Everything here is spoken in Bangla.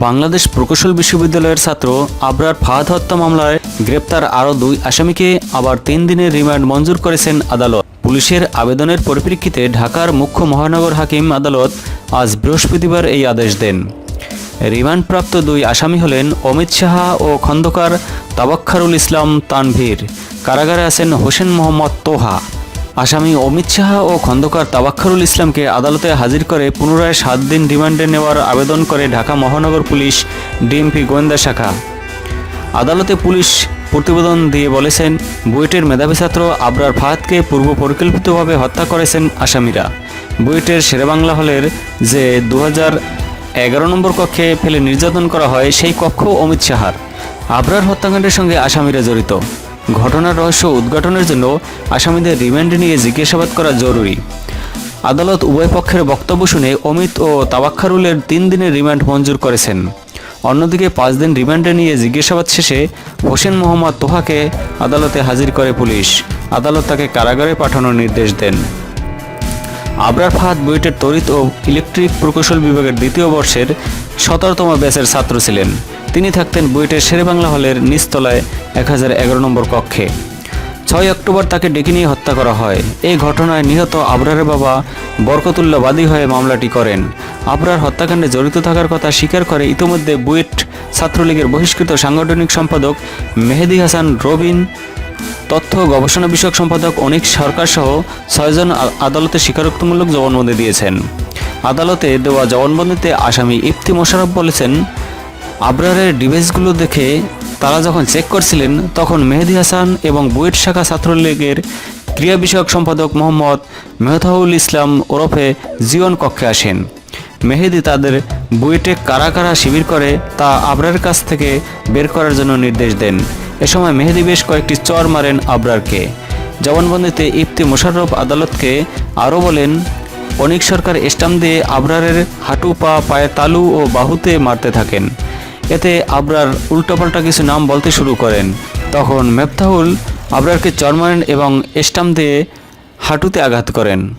বাংলাদেশ প্রকৌশল বিশ্ববিদ্যালয়ের ছাত্র আবরার ফাহাদ হত্যা মামলায় গ্রেপ্তার আরও দুই আসামিকে আবার তিন দিনের রিমান্ড মঞ্জুর করেছেন আদালত। পুলিশের আবেদনের পরিপ্রেক্ষিতে ঢাকার মুখ্য মহানগর হাকিম আদালত আজ বৃহস্পতিবার এই আদেশ দেন। রিমান্ডপ্রাপ্ত দুই আসামি হলেন অমিত সাহা ও খন্দকার তাবাক্ষারুল ইসলাম তানভীর। কারাগারে আছেন হোসেন মোহাম্মদ তোহা। আসামি অমিত সাহা ও খন্দকার তাবাক্ষারুল ইসলামকে আদালতে হাজির করে পুনরায় সাত দিন রিমান্ডে নেওয়ার আবেদন করে ঢাকা মহানগর পুলিশ ডিএমপি গোয়েন্দা শাখা। আদালতে পুলিশ প্রতিবেদন দিয়ে বলেছেন, বুয়েটের মেধাবী ছাত্র আবরার ফাহাদকে পূর্ব পরিকল্পিতভাবে হত্যা করেছেন আসামিরা। বুয়েটের শেরেবাংলা হলের যে দু এগারো নম্বর কক্ষে ফেলে নির্যাতন করা হয়, সেই কক্ষ অমিত সাহার। আবরার হত্যাকাণ্ডের সঙ্গে আসামিরা জড়িত। ঘটনার রহস্য উদ্ঘাটনের জন্য আসামিদের রিমান্ডে নিয়ে জিজ্ঞাসাবাদ করা জরুরি। আদালত উভয় পক্ষের বক্তব্য শুনে অমিত ও তাবাক্ষারুলের তিন দিনের রিমান্ড মঞ্জুর করেছেন। অন্যদিকে পাঁচ দিন রিমান্ডে নিয়ে জিজ্ঞাসাবাদ শেষে হোসেন মোহাম্মদ তোহাকে আদালতে হাজির করে পুলিশ। আদালত তাকে কারাগারে পাঠানোর নির্দেশ দেন। আবরার ফাহাদ বুয়েটের তড়িৎ ও ইলেকট্রিক প্রকৌশল বিভাগের দ্বিতীয় বর্ষের সতেরোতম ব্যাচের ছাত্র ছিলেন। তিনি থাকতেন বুয়েটের শেরেবাংলা হলের নিচতলায় এক হাজার এগারো নম্বর কক্ষে। ছয় অক্টোবর তাকে ডেকে নিয়ে হত্যা করা হয়। এই ঘটনায় নিহত আবরারের বাবা বরকতুল্লা বাদী হয়ে মামলাটি করেন। আবরার হত্যাকাণ্ডে জড়িত থাকার কথা স্বীকার করে ইতোমধ্যে বুয়েট ছাত্রলীগের বহিষ্কৃত সাংগঠনিক সম্পাদক মেহেদি হাসান, রবিন, তথ্য গবেষণা বিষয়ক সম্পাদক অনিক সরকার সহ ছয়জন আদালতে স্বীকারোক্তিমূলক জবানবন্দি দিয়েছেন। আদালতে দেওয়া জবানবন্দিতে আসামি ইফতি মোশারফ বলেছেন, আবরারের ডিভাইসগুলো দেখে তারা যখন চেক করছিলেন, তখন মেহেদি হাসান এবং বুয়েট শাখা ছাত্রলীগের ক্রিয়া বিষয়ক সম্পাদক মোহাম্মদ মেহতাহুল ইসলাম ওরফে জীবন কক্ষে আসেন। মেহেদি তাদের বুয়েটে কারা কারা শিবির করে তা আবরারের কাছ থেকে বের করার জন্য নির্দেশ দেন। এ সময় মেহেদি বেশ কয়েকটি চর মারেন আবরারকে। জবানবন্দিতে ইফতি মোশাররফ আদালতকে আরও বলেন অনিক সরকার স্টাম্প দিয়ে আবরারের হাঁটু, পা, পায়ে তালু ও বাহুতে মারতে থাকেন। এতে আবরার উল্টোপাল্টা কিছু নাম বলতে শুরু করেন। তখন মেফতাহুল আবরারকে চরমারেন এবং স্টাম্প দিয়ে হাঁটুতে আঘাত করেন।